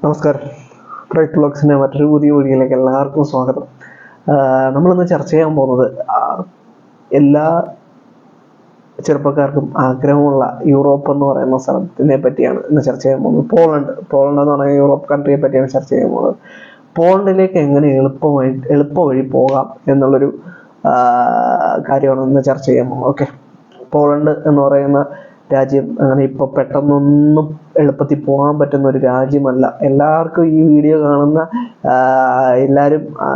നമസ്കാരം. ട്രൈറ്റ് ബ്ലോഗ്സിന്റെ മറ്റൊരു പുതിയ വീഡിയോയിലേക്ക് എല്ലാവർക്കും സ്വാഗതം. നമ്മളിന്ന് ചർച്ച ചെയ്യാൻ പോകുന്നത് എല്ലാ ചെറുപ്പക്കാർക്കും ആഗ്രഹമുള്ള യൂറോപ്പ് എന്ന് പറയുന്ന സ്ഥലത്തിനെ പറ്റിയാണ് ഇന്ന് ചർച്ച ചെയ്യാൻ പോകുന്നത്. പോളണ്ട് പോളണ്ട് എന്ന് പറയുന്ന യൂറോപ്പ് കൺട്രിയെ പറ്റിയാണ് ചർച്ച ചെയ്യാൻ പോകുന്നത്. പോളണ്ടിലേക്ക് എങ്ങനെ എളുപ്പമായി എളുപ്പ വഴി പോകാം എന്നുള്ളൊരു കാര്യമാണ് ഇന്ന് ചർച്ച ചെയ്യാൻ പോകുന്നത്. ഓക്കെ പോളണ്ട് എന്ന് പറയുന്ന രാജ്യം അങ്ങനെ ഇപ്പോൾ പെട്ടെന്നൊന്നും എളുപ്പത്തിൽ പോകാൻ പറ്റുന്ന ഒരു രാജ്യമല്ല. എല്ലാവർക്കും ഈ വീഡിയോ കാണുന്ന എല്ലാവരും ആ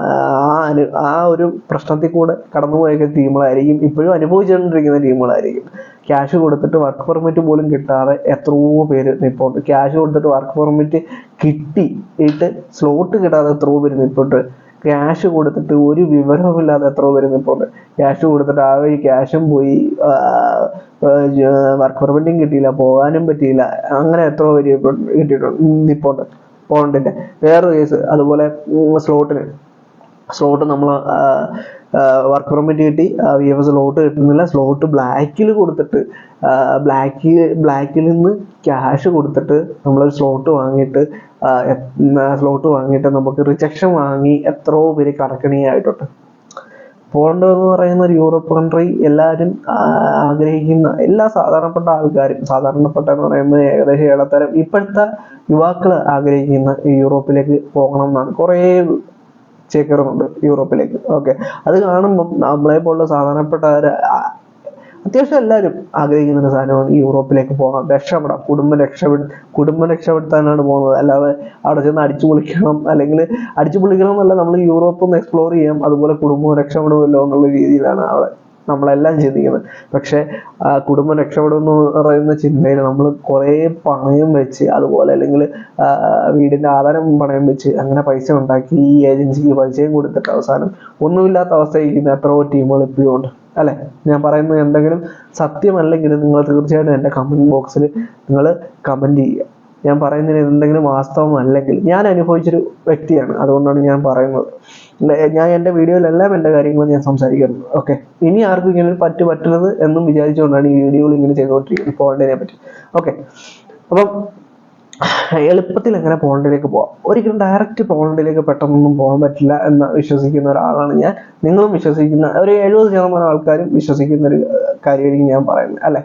അനു ആ ഒരു പ്രശ്നത്തിൽ കൂടെ കടന്നുപോയൊക്കെ ടീമുകളായിരിക്കും. ഇപ്പോഴും അനുഭവിച്ചുകൊണ്ടിരിക്കുന്ന ടീമുകളായിരിക്കും. ക്യാഷ് കൊടുത്തിട്ട് വർക്ക് പെർമിറ്റ് പോലും കിട്ടാതെ എത്രയോ പേര് ഇപ്പോൾ ക്യാഷ് കൊടുത്തിട്ട് വർക്ക് പെർമിറ്റ് കിട്ടിയിട്ട് സ്ലോട്ട് കിട്ടാതെ എത്രയോ പേര് നിൽപ്പുണ്ട് ക്യാഷ് കൊടുത്തിട്ട് ഒരു വിവരവുമില്ലാതെ എത്ര പേര് നിൽപ്പുണ്ട് ക്യാഷ് കൊടുത്തിട്ട് ആ വഴി ക്യാഷും പോയി വർക്ക് പെർമിറ്റും കിട്ടിയില്ല പോകാനും പറ്റിയില്ല. അങ്ങനെ എത്ര പേര് കിട്ടിയിട്ടുണ്ട് നിൽപ്പുണ്ട് പോണ്ടിന്റെ വേറൊരു കേസ് അതുപോലെ സ്ലോട്ടിന് സ്ലോട്ട് നമ്മൾ വർക്ക് പെർമിറ്റ് കിട്ടി. വി എഫ് സ്ലോട്ട് കിട്ടുന്നില്ല. സ്ലോട്ട് ബ്ലാക്കിൽ കൊടുത്തിട്ട് ബ്ലാക്കിൽ ബ്ലാക്കിൽ നിന്ന് ക്യാഷ് കൊടുത്തിട്ട് നമ്മളൊരു സ്ലോട്ട് വാങ്ങിയിട്ട് സ്ലോട്ട് വാങ്ങിയിട്ട് നമുക്ക് റിജക്ഷൻ വാങ്ങി എത്രയോ പേര് കടക്കണിയായിട്ടുണ്ട്. പോളണ്ട് എന്ന് പറയുന്ന ഒരു യൂറോപ്പ് കൺട്രി എല്ലാവരും ആഗ്രഹിക്കുന്ന എല്ലാ സാധാരണപ്പെട്ട ആൾക്കാരും സാധാരണപ്പെട്ട എന്ന് പറയുമ്പോൾ ഏകദേശം ഇടത്തരം ഇപ്പോഴത്തെ യുവാക്കൾ ആഗ്രഹിക്കുന്ന യൂറോപ്പിലേക്ക് പോകണം എന്നാണ് കുറേ ചേക്കേറുന്നുണ്ട് യൂറോപ്പിലേക്ക്. ഓക്കെ. അത് കാണുമ്പം നമ്മളെ പോലുള്ള സാധാരണപ്പെട്ടവര് ആ- അത്യാവശ്യം എല്ലാവരും ആഗ്രഹിക്കുന്ന ഒരു സാധനമാണ് യൂറോപ്പിലേക്ക് പോകാം രക്ഷപ്പെടാം കുടുംബം രക്ഷപ്പെടു കുടുംബം രക്ഷപ്പെടുത്താനാണ് പോകുന്നത്. അല്ലാതെ അവിടെ ചെന്ന് അടിച്ചു പൊളിക്കണം അല്ലെങ്കിൽ അടിച്ചു പൊളിക്കണം എന്നല്ല നമ്മൾ യൂറോപ്പ് ഒന്ന് എക്സ്പ്ലോർ ചെയ്യാം അതുപോലെ കുടുംബം രക്ഷപ്പെടുമല്ലോ എന്നുള്ള രീതിയിലാണ് അവിടെ നമ്മളെല്ലാം ചിന്തിക്കുന്നത്. പക്ഷേ കുടുംബം രക്ഷപ്പെടുമെന്ന് പറയുന്ന ചിന്തയിൽ നമ്മൾ കുറേ പണയം വെച്ച് അതുപോലെ അല്ലെങ്കിൽ വീടിന്റെ ആധാരം പണയം വെച്ച് അങ്ങനെ പൈസ ഉണ്ടാക്കി ഈ ഏജൻസിക്ക് പൈസയും കൊടുത്തിട്ട് അവസാനം ഒന്നുമില്ലാത്ത അവസ്ഥയിരിക്കുന്ന എത്രയോ ടീമുകൾ ഇപ്പോഴും ഉണ്ട്. അല്ലെ? ഞാൻ പറയുന്നത് എന്തെങ്കിലും സത്യമല്ലെങ്കിൽ നിങ്ങൾ തീർച്ചയായിട്ടും എന്റെ കമന്റ് ബോക്സിൽ നിങ്ങൾ കമന്റ് ചെയ്യുക. ഞാൻ പറയുന്നതിന് എന്തെങ്കിലും വാസ്തവം അല്ലെങ്കിൽ ഞാൻ അനുഭവിച്ചൊരു വ്യക്തിയാണ് അതുകൊണ്ടാണ് ഞാൻ പറയുന്നത്. ഞാൻ എന്റെ വീഡിയോയിലെല്ലാം എന്റെ കാര്യങ്ങൾ ഞാൻ സംസാരിക്കുന്നത് ഓക്കെ ഇനി ആർക്കും ഇങ്ങനെ പറ്റു പറ്റുന്നത് എന്നും വിചാരിച്ചുകൊണ്ടാണ് ഈ വീഡിയോകൾ ഇങ്ങനെ ചെയ്തുകൊണ്ടിരിക്കുന്നത്. പോകേണ്ടതിനെ പറ്റി. ഓക്കെ അപ്പം എളുപ്പത്തിൽ എങ്ങനെ പോളണ്ടിലേക്ക് പോവാം. ഒരിക്കലും ഡയറക്റ്റ് പോളണ്ടിലേക്ക് പെട്ടെന്നൊന്നും പോകാൻ പറ്റില്ല എന്ന് വിശ്വസിക്കുന്ന ഒരാളാണ് ഞാൻ. നിങ്ങളും വിശ്വസിക്കുന്ന ഒരു എഴുപത് ശതമാനം ആൾക്കാരും വിശ്വസിക്കുന്ന ഒരു കാര്യമായിരിക്കും ഞാൻ പറയുന്നത് അല്ലെ?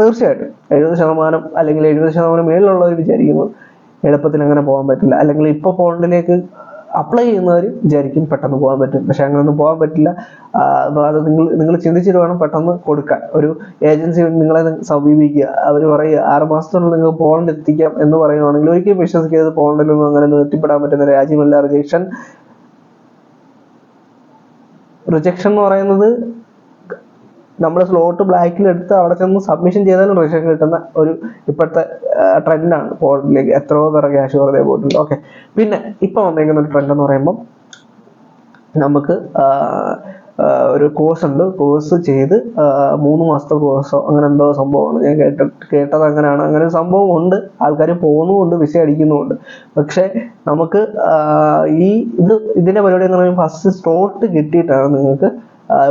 തീർച്ചയായിട്ടും. എഴുപത് ശതമാനം അല്ലെങ്കിൽ എഴുപത് ശതമാനം മേളിലുള്ളവർ വിചാരിക്കുന്നു എളുപ്പത്തിൽ അങ്ങനെ പോകാൻ പറ്റില്ല. അല്ലെങ്കിൽ ഇപ്പോൾ പോളണ്ടിലേക്ക് അപ്ലൈ ചെയ്യുന്നവർ വിചാരിക്കും പെട്ടെന്ന് പോകാൻ പറ്റും. പക്ഷെ അങ്ങനൊന്നും പോകാൻ പറ്റില്ല. അത് നിങ്ങൾ നിങ്ങൾ ചിന്തിച്ചിട്ട് വേണം പെട്ടെന്ന് കൊടുക്കാൻ. ഒരു ഏജൻസി നിങ്ങളെ സമീപിക്കുക. അവർ പറയുക ആറ് മാസത്തിനുള്ളിൽ നിങ്ങൾക്ക് പോളണ്ട് എത്തിക്കാം എന്ന് പറയുവാണെങ്കിൽ ഒരിക്കലും വിശ്വസിക്കരുത്. പോളണ്ടിലൊന്നും അങ്ങനെ എത്തിപ്പെടാൻ പറ്റുന്ന രാജ്യമല്ല. റിജക്ഷൻ റിജക്ഷൻ എന്ന് പറയുന്നത് നമ്മൾ സ്ലോട്ട് ബ്ലാക്കിൽ എടുത്ത് അവിടെ ചെന്ന് സബ്മിഷൻ ചെയ്താലും റിസൾട്ട് കിട്ടുന്ന ഒരു ഇപ്പോഴത്തെ ട്രെൻഡാണ് പോർട്ടലിലേക്ക് എത്രയോ പേരെ ക്യാഷ് വെറുതെ പോയിട്ടുണ്ട്. ഓക്കെ പിന്നെ ഇപ്പം വന്നേക്കുന്ന ഒരു ട്രെൻഡ് എന്ന് പറയുമ്പോൾ നമുക്ക് ഒരു കോഴ്സ് ഉണ്ട്. കോഴ്സ് ചെയ്ത് മൂന്ന് മാസത്തെ കോഴ്സോ അങ്ങനെ എന്തോ സംഭവമാണ്. ഞാൻ കേട്ട കേട്ടത് അങ്ങനെയാണ്. അങ്ങനെ ഒരു സംഭവം ഉണ്ട്. ആൾക്കാർ പോകുന്നുമുണ്ട് വിസ അടിക്കുന്നുമുണ്ട് പക്ഷേ നമുക്ക് ഈ ഇത് ഇതിന്റെ പരിപാടി എന്ന് പറയുമ്പോൾ ഫസ്റ്റ് സ്ലോട്ട് കിട്ടിയിട്ടാണ് നിങ്ങൾക്ക്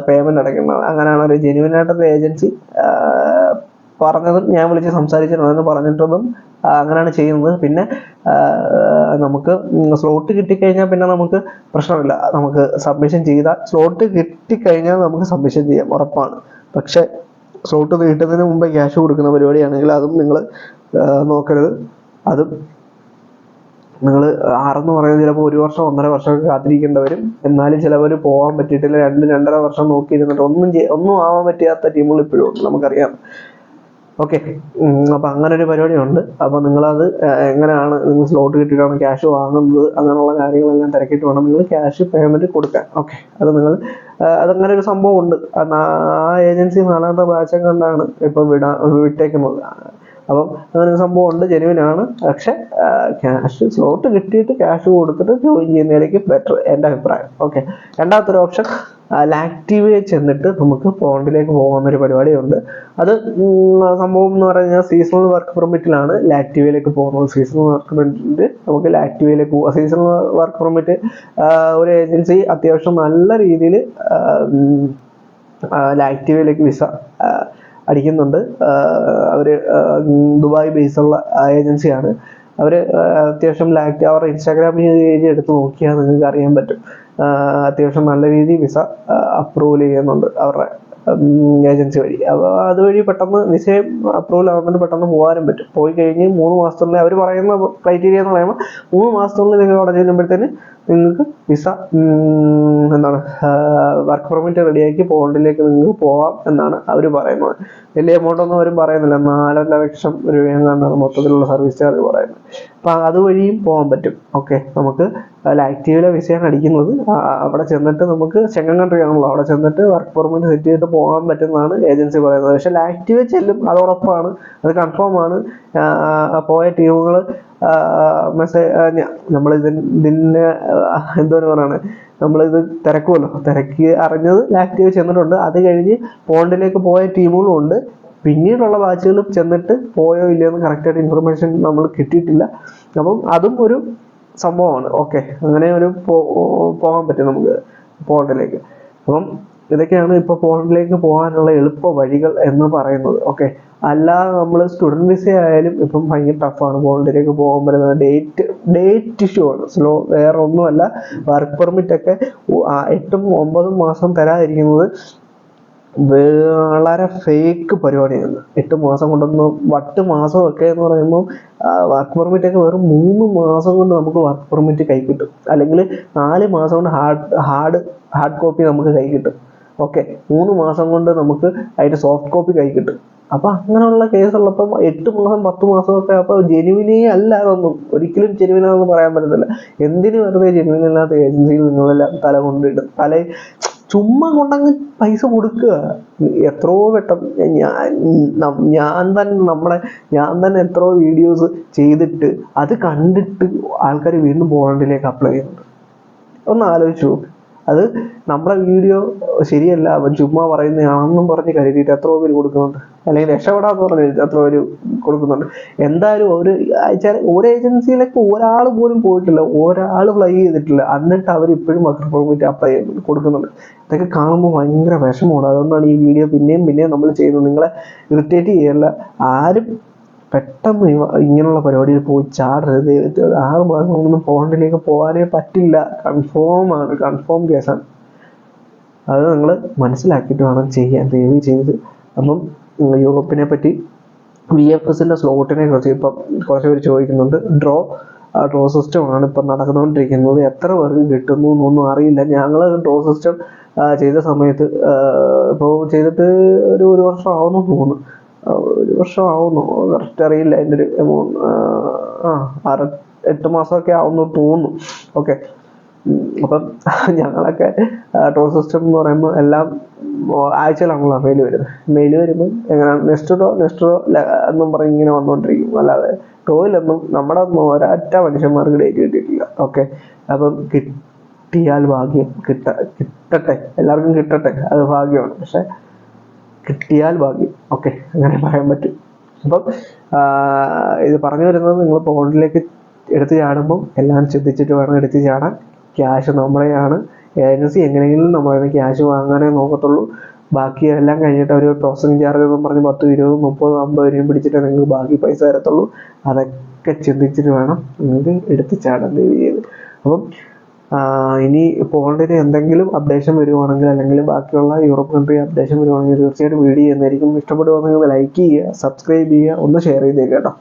പേയ്മെന്റ് അടയ്ക്കുന്നത് അങ്ങനെയാണ് ഒരു ജെന്യൂൻ ആയിട്ടൊരു ഏജൻസി പറഞ്ഞതും ഞാൻ വിളിച്ച് സംസാരിച്ചിട്ടുണ്ടെന്ന് പറഞ്ഞിട്ടതും അങ്ങനെയാണ് ചെയ്യുന്നത്. പിന്നെ നമുക്ക് സ്ലോട്ട് കിട്ടിക്കഴിഞ്ഞാൽ പിന്നെ നമുക്ക് പ്രശ്നമില്ല. നമുക്ക് സബ്മിഷൻ ചെയ്താൽ സ്ലോട്ട് കിട്ടിക്കഴിഞ്ഞാൽ നമുക്ക് സബ്മിഷൻ ചെയ്യാം. ഉറപ്പാണ്. പക്ഷെ സ്ലോട്ട് കിട്ടുന്നതിന് മുമ്പേ ക്യാഷ് കൊടുക്കുന്ന പരിപാടിയാണെങ്കിൽ അതും നിങ്ങൾ നോക്കരുത്. അതും നിങ്ങൾ ആറെന്ന് പറയുന്നത് ചിലപ്പോൾ ഒരു വർഷം ഒന്നര വർഷമൊക്കെ കാത്തിരിക്കേണ്ടി വരും എന്നാലും ചിലവർ പോകാൻ പറ്റിയിട്ടില്ല രണ്ട് രണ്ടര വർഷം നോക്കിയിരുന്നിട്ട് ഒന്നും ഒന്നും ആവാൻ പറ്റാത്ത ടീമുകൾ ഇപ്പോഴും ഉണ്ട് നമുക്കറിയാം. ഓക്കെ. അപ്പൊ അങ്ങനെ ഒരു പരിപാടിയുണ്ട്. അപ്പൊ നിങ്ങളത് എങ്ങനെയാണ് നിങ്ങൾ സ്ലോട്ട് കിട്ടിയിട്ടാണ് ക്യാഷ് വാങ്ങുന്നത് അങ്ങനെയുള്ള കാര്യങ്ങളെല്ലാം തിരക്കിയിട്ട് വേണം നിങ്ങൾ ക്യാഷ് പേയ്മെന്റ് കൊടുക്കാൻ. ഓക്കെ. അത് നിങ്ങൾ അതങ്ങനെ ഒരു സംഭവം ഉണ്ട് ആ ഏജൻസി നാലാമത്തെ ബാച്ചം കണ്ടാണ് ഇപ്പൊ വിടാ വിട്ടേക്കുന്നത്. അപ്പം അങ്ങനെ ഒരു സംഭവം ഉണ്ട് ജെനുവിനാണ് പക്ഷെ ക്യാഷ് സ്ലോട്ട് കിട്ടിയിട്ട് ക്യാഷ് കൊടുത്തിട്ട് ജോയിൻ ചെയ്യുന്നതിലേക്ക് ബെറ്റർ എന്റെ അഭിപ്രായം. ഓക്കെ രണ്ടാമത്തൊരു ഓപ്ഷൻ ലാക്റ്റീവേ ചെന്നിട്ട് നമുക്ക് പോണ്ടിലേക്ക് പോകുന്ന ഒരു പരിപാടിയുണ്ട്. അത് സംഭവം എന്ന് പറഞ്ഞാൽ സീസണൽ വർക്ക് പെർമിറ്റിലാണ് ലാക്റ്റീവയിലേക്ക് പോകുന്നത്. സീസണൽ വർക്ക് പെർമിറ്റ് നമുക്ക് ലാക്റ്റീവയിലേക്ക് പോകാം സീസണൽ വർക്ക് പെർമിറ്റ് ഒരു ഏജൻസി അത്യാവശ്യം നല്ല രീതിയിൽ ലാക്റ്റീവയിലേക്ക് വിസ അടിക്കുന്നുണ്ട്. അവർ ദുബായ് ബേസുള്ള ഏജൻസിയാണ്. അവർ അത്യാവശ്യം ലാക്ടി അവർ ഇൻസ്റ്റാഗ്രാം പേജ് എടുത്ത് നോക്കിയാൽ നിങ്ങൾക്ക് അറിയാൻ പറ്റും. അത്യാവശ്യം നല്ല രീതിയിൽ വിസ അപ്രൂവൽ ചെയ്യുന്നുണ്ട് അവരുടെ ഏജൻസി വഴി. അപ്പോൾ അതുവഴി പെട്ടെന്ന് വിസയും അപ്രൂവൽ ആവുന്നുണ്ട് പെട്ടെന്ന് പോകാനും പറ്റും. പോയി കഴിഞ്ഞ് മൂന്ന് മാസത്തിനുള്ളിൽ അവർ പറയുന്ന ക്രൈറ്റീരിയ എന്ന് പറയുമ്പോൾ മൂന്ന് മാസത്തിനുള്ളിൽ നിങ്ങൾ അവിടെ ചെല്ലുമ്പോഴത്തേന് നിങ്ങൾക്ക് വിസ എന്താണ് വർക്ക് പെർമിറ്റ് റെഡിയാക്കി പോണ്ടിലേക്ക് നിങ്ങൾക്ക് പോവാം എന്നാണ് അവർ പറയുന്നത്. വലിയ എമൗണ്ട് ഒന്നും അവരും പറയുന്നില്ല. നാലര ലക്ഷം രൂപയെങ്ങാണ്ടാണ് മൊത്തത്തിലുള്ള സർവീസ് ചാർജ് പറയുന്നത്. അപ്പം അതുവഴിയും പോകാൻ പറ്റും. ഓക്കെ നമുക്ക് ആക്റ്റീവിലെ വിസയാണ് അടിക്കുന്നത് അവിടെ ചെന്നിട്ട് നമുക്ക് ചെങ്ങൻ കൺട്രി ആണല്ലോ. അവിടെ ചെന്നിട്ട് വർക്ക് പെർമിറ്റ് സെറ്റ് ചെയ്തിട്ട് പോകാൻ പറ്റുന്നതാണ് ഏജൻസി പറയുന്നത്. പക്ഷേ ലാക്റ്റീവ് ചെല്ലും. അത് ഉറപ്പാണ്. അത് കൺഫേം ആണ്. പോയ ടീമുകൾ മെസ്സേജ് നമ്മൾ ഇതിന് എന്തോ പറയണേ? നമ്മളിത് തിരക്കുമല്ലോ. തിരക്കി അറിഞ്ഞത് ലാക്റ്റീവ് ചെന്നിട്ടുണ്ട്. അത് കഴിഞ്ഞ് പോണ്ടിലേക്ക് പോയ ടീമുകളും ഉണ്ട്. പിന്നീടുള്ള ബാച്ചുകളും ചെന്നിട്ട് പോയോ ഇല്ലയോ എന്ന് കറക്റ്റായിട്ട് ഇൻഫർമേഷൻ നമ്മൾ കിട്ടിയിട്ടില്ല. അപ്പം അതും ഒരു സംഭവമാണ്. ഓക്കെ അങ്ങനെ ഒരു പോകാൻ പറ്റും നമുക്ക് പോണ്ടിലേക്ക് അപ്പം ഇതൊക്കെയാണ് ഇപ്പോൾ പോണ്ടിലേക്ക് പോകാനുള്ള എളുപ്പ വഴികൾ എന്ന് പറയുന്നത്. ഓക്കെ അല്ലാതെ നമ്മൾ സ്റ്റുഡന്റ് വിസ ആയാലും ഇപ്പം ഭയങ്കര ടഫാണ് പോണ്ടിലേക്ക് പോകാൻ പറ്റുന്നത്. ഡേറ്റ് ഡേറ്റ് ഇഷ്യൂ ആണ്. സ്ലോ വേറെ ഒന്നുമല്ല വർക്ക് പെർമിറ്റ് ഒക്കെ എട്ടും ഒമ്പതും മാസം തരാതിരിക്കുന്നത് വളരെ ഫേക്ക് പരിപാടിയാണ് എട്ട് മാസം കൊണ്ടൊന്നും വട്ട് മാസം ഒക്കെ എന്ന് പറയുമ്പോൾ വർക്ക് പെർമിറ്റ് ഒക്കെ വെറും മൂന്ന് മാസം കൊണ്ട് നമുക്ക് വർക്ക് പെർമിറ്റ് കൈ കിട്ടും. അല്ലെങ്കിൽ നാല് മാസം കൊണ്ട് ഹാർഡ് ഹാർഡ് ഹാർഡ് കോപ്പി നമുക്ക് കൈ കിട്ടും. ഓക്കെ മൂന്ന് മാസം കൊണ്ട് നമുക്ക് അതിന്റെ സോഫ്റ്റ് കോപ്പി കൈ കിട്ടും. അപ്പൊ അങ്ങനെയുള്ള കേസ് ഉള്ളപ്പം എട്ട് മാസം പത്ത് മാസം ഒക്കെ അപ്പൊ ജെനുവിനേ അല്ല അതൊന്നും ഒരിക്കലും ജെനുവിനാണെന്ന് പറയാൻ പറ്റത്തില്ല. എന്തിനു വെറുതെ ജെനുവിനില്ലാത്ത ഏജൻസിയിൽ നിങ്ങളെല്ലാം തല കൊണ്ടിടും? തല ചുമ്മാ കൊണ്ടങ്ങ് പൈസ കൊടുക്കുക. എത്രയോ വട്ടം ഞാൻ ഞാൻ തന്നെ നമ്മളെ ഞാൻ തന്നെ എത്രയോ വീഡിയോസ് ചെയ്തിട്ട് അത് കണ്ടിട്ട് ആൾക്കാർ വീണ്ടും പോളണ്ടിലേക്ക് അപ്ലൈ ചെയ്യുന്നുണ്ട്. ഒന്ന് ആലോചിച്ചു നോക്ക്. അത് നമ്മുടെ വീഡിയോ ശരിയല്ല അവൻ ചുമ്മാ പറയുന്നതാണെന്നും പറഞ്ഞ് കരുതിയിട്ട് എത്ര പേര് കൊടുക്കുന്നുണ്ട്? അല്ലെങ്കിൽ രക്ഷപ്പെടാന്ന് പറഞ്ഞ് എത്ര പേര് കൊടുക്കുന്നുണ്ട്? എന്തായാലും ഒരു അയച്ചാൽ ഒരു ഏജൻസിയിലേക്ക് ഒരാൾ പോലും പോയിട്ടില്ല ഒരാൾ ഫ്ലൈ ചെയ്തിട്ടില്ല. എന്നിട്ട് അവർ ഇപ്പോഴും വർക്ക് പെർമിറ്റ് അപ്ലൈ കൊടുക്കുന്നുണ്ട്. ഇതൊക്കെ കാണുമ്പോൾ ഭയങ്കര വിഷമമാണ്. അതുകൊണ്ടാണ് ഈ വീഡിയോ പിന്നെയും പിന്നെയും നമ്മൾ ചെയ്യുന്നത്. നിങ്ങളെ ഇറിറ്റേറ്റ് ചെയ്യല്ല. ആരും പെട്ടെന്ന് ഇങ്ങനെയുള്ള പരിപാടിയിൽ പോയി ചാടരുത്. ആറ് മാസം കൊണ്ടൊന്നും പോണ്ടിലേക്ക് പോകാനേ പറ്റില്ല. കൺഫേം ആണ്. കൺഫേം കേസാണ് അത് നിങ്ങൾ മനസ്സിലാക്കിയിട്ട് വേണം ചെയ്യാൻ ദയവ് ചെയ്ത്. അപ്പം യൂറോപ്പിനെ പറ്റി വി എഫ് എസിന്റെ സ്ലോട്ടിനെ കുറിച്ച് ഇപ്പം കുറച്ച് പേര് ചോദിക്കുന്നുണ്ട്. ഡ്രോ ഡ്രോ സിസ്റ്റം ആണ് ഇപ്പം നടന്നുകൊണ്ടിരിക്കുന്നത്. എത്ര പേർക്ക് കിട്ടുന്നു എന്നൊന്നും അറിയില്ല. ഞങ്ങൾ ഡ്രോ സിസ്റ്റം ചെയ്ത സമയത്ത് ഇപ്പോൾ ചെയ്തിട്ട് ഒരു ഒരു വർഷം ആവുന്നു തോന്നുന്നു. ഒരു വർഷം ആവുന്നു കറക്റ്റ് അറിയില്ല അതിന്റെ ഒരു എമൗണ്ട് ആ ആറ് എട്ട് മാസമൊക്കെ ആവുന്നു തോന്നുന്നു. ഓക്കെ അപ്പം ഞങ്ങളൊക്കെ ടോൾ സിസ്റ്റം എന്ന് പറയുമ്പോൾ എല്ലാം ആഴ്ചയിലാണല്ലോ മെയിൽ വരുന്നത്. മെയിൽ വരുമ്പോൾ എങ്ങനെയാണ് നെക്സ്റ്റ് ഡോ നെക്സ്റ്റ് ഡോ എന്നും പറഞ്ഞ് ഇങ്ങനെ വന്നുകൊണ്ടിരിക്കും. അല്ലാതെ ടോയിലൊന്നും നമ്മുടെ ഒരൊറ്റ മനുഷ്യന്മാർക്ക് ഡേറ്റ് കിട്ടിയിട്ടില്ല. ഓക്കെ അപ്പം കിട്ടിയാൽ ഭാഗ്യം കിട്ട കിട്ടട്ടെ. എല്ലാവർക്കും കിട്ടട്ടെ. അത് ഭാഗ്യമാണ്. പക്ഷെ കിട്ടിയാൽ ഭാഗ്യം. ഓക്കെ അങ്ങനെ പറയാൻ പറ്റും. അപ്പം ഇത് പറഞ്ഞു വരുന്നത് നിങ്ങൾ പോണ്ടിലേക്ക് എടുത്തു ചാടുമ്പോൾ എല്ലാം ചിന്തിച്ചിട്ട് വേണം എടുത്ത് ചാടാൻ. ക്യാഷ് നമ്മുടെയാണ് ഏജൻസി എങ്ങനെയെങ്കിലും നമ്മളതിന് ക്യാഷ് വാങ്ങാനേ നോക്കത്തുള്ളൂ. ബാക്കി എല്ലാം കഴിഞ്ഞിട്ട് അവർ പ്രോസസ്സിംഗ് ചാർജ് എന്ന് പറഞ്ഞ് പത്ത് ഇരുപത് മുപ്പത് അമ്പത് രൂപയും പിടിച്ചിട്ട് നിങ്ങൾക്ക് ബാക്കി പൈസ തരത്തുള്ളൂ. അതൊക്കെ ചിന്തിച്ചിട്ട് വേണം നിങ്ങൾക്ക് എടുത്ത് ചാടാൻ ദയവ് അപ്പം ഇനി പോണ്ടിന് എന്തെങ്കിലും അപ്ഡേഷൻ വരുവാണെങ്കിൽ അല്ലെങ്കിൽ ബാക്കിയുള്ള യൂറോപ്പ് കൺട്രി അപ്ഡേഷൻ വരുവാണെങ്കിൽ തീർച്ചയായിട്ടും വീഡിയോ ചെയ്യുന്നതായിരിക്കും. ഇഷ്ടപ്പെടുവാണെങ്കിൽ ലൈക്ക് ചെയ്യുക സബ്സ്ക്രൈബ് ചെയ്യുക ഒന്ന് ഷെയർ ചെയ്തേക്കാം കേട്ടോ.